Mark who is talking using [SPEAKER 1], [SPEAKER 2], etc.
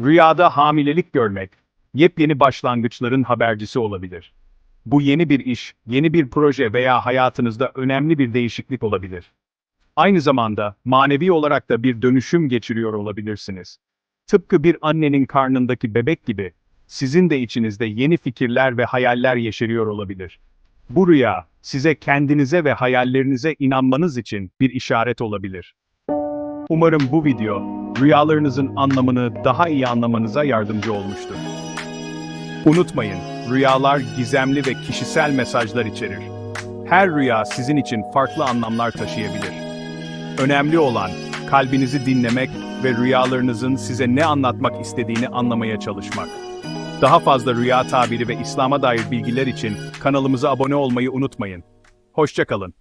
[SPEAKER 1] Rüyada hamilelik görmek, yepyeni başlangıçların habercisi olabilir. Bu yeni bir iş, yeni bir proje veya hayatınızda önemli bir değişiklik olabilir. Aynı zamanda manevi olarak da bir dönüşüm geçiriyor olabilirsiniz. Tıpkı bir annenin karnındaki bebek gibi, sizin de içinizde yeni fikirler ve hayaller yeşeriyor olabilir. Bu rüya, size kendinize ve hayallerinize inanmanız için bir işaret olabilir. Umarım bu video, rüyalarınızın anlamını daha iyi anlamanıza yardımcı olmuştur. Unutmayın, rüyalar gizemli ve kişisel mesajlar içerir. Her rüya sizin için farklı anlamlar taşıyabilir. Önemli olan, kalbinizi dinlemek ve rüyalarınızın size ne anlatmak istediğini anlamaya çalışmak. Daha fazla rüya tabiri ve İslam'a dair bilgiler için kanalımıza abone olmayı unutmayın. Hoşçakalın.